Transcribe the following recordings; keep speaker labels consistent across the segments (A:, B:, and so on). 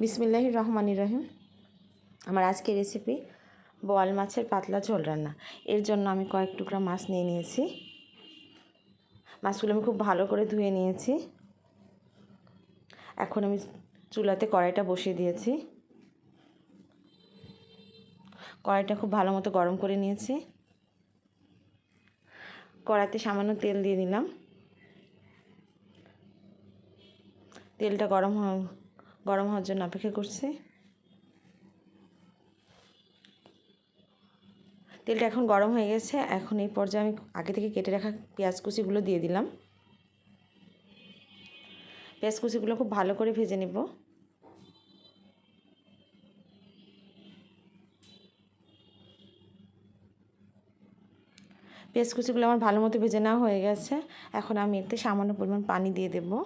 A: বিসমিল্লাহির রহমান রহিম। আমার আজকের রেসিপি বোয়াল মাছের পাতলা ঝোল রান্না। এর জন্য আমি কয়েক টুকরা মাছ নিয়ে নিয়েছি। মাছগুলো আমি খুব ভালো করে ধুয়ে নিয়েছি। এখন আমি চুলাতে কড়াইটা বসিয়ে দিয়েছি। কড়াইটা খুব ভালো মতো গরম করে নিয়েছি। কড়াইতে সামান্য তেল দিয়ে দিলাম তেলটা গরম গরম হওয়ার জন্য অপেক্ষা করছি। তেলটা এখন গরম হয়ে গেছে। এখন এই পর্যায়ে আমি আগে থেকে কেটে রাখা পেঁয়াজ কুচিগুলো দিয়ে দিলাম। পেঁয়াজ কুচিগুলো খুব ভালো করে ভেজে নেব। পেঁয়াজ কুচিগুলো আমার ভালো মতো ভেজে নেওয়া হয়ে গেছে। এখন আমি এতে সামান্য পরিমাণ পানি দিয়ে দেবো।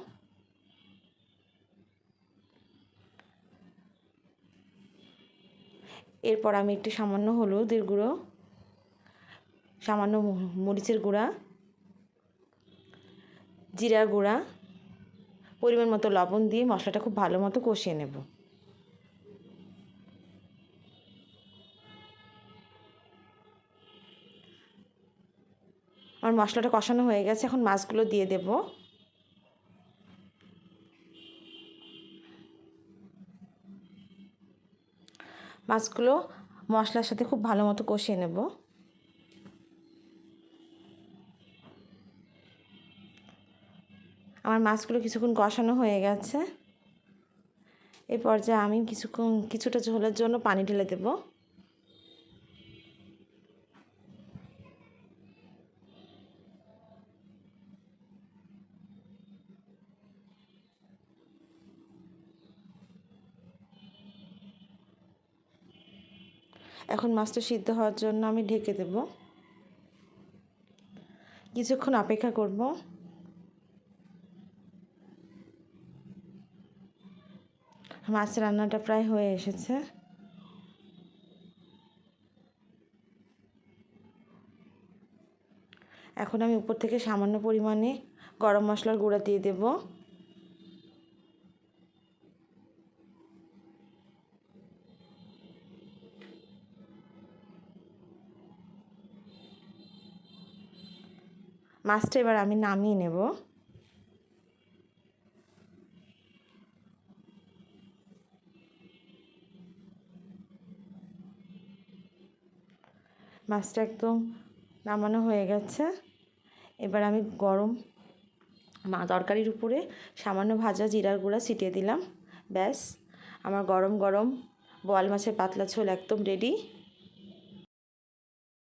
A: এরপর আমি একটু সামান্য হলুদের গুঁড়ো, সামান্য মরিচের গুঁড়া, জিরার গুঁড়া, পরিমাণ মতো লবণ দিয়ে মশলাটা খুব ভালো মতো কষিয়ে নেব। আমার মশলাটা কষানো হয়ে গেছে, এখন মাছগুলো দিয়ে দেবো। মাছগুলো মশলার সাথে খুব ভালো মতো কষিয়ে নেব। আমার মাছগুলো কিছুক্ষণ কষানো হয়ে গেছে। এরপর পর্যায়ে আমি কিছুক্ষণ, কিছুটা ঝোলের জন্য পানি ঢেলে দেব। এখন মাছটা সিদ্ধ হওয়ার জন্য আমি ঢেকে দেব। কিছুক্ষণ অপেক্ষা করব। মাছ রান্নাটা প্রায় হয়ে এসেছে। এখন আমি উপর থেকে সামান্য পরিমাণে গরম মশলার গুঁড়া দিয়ে দেবো। মাছটা এবার আমি নামিয়ে নেব। মাছটা একদম নামানো হয়ে গেছে। এবার আমি গরম মা তরকারির উপরে সামান্য ভাজা জিরার গুঁড়া ছিটিয়ে দিলাম। ব্যাস, আমার গরম গরম বোয়াল মাছের পাতলা ঝোল একদম রেডি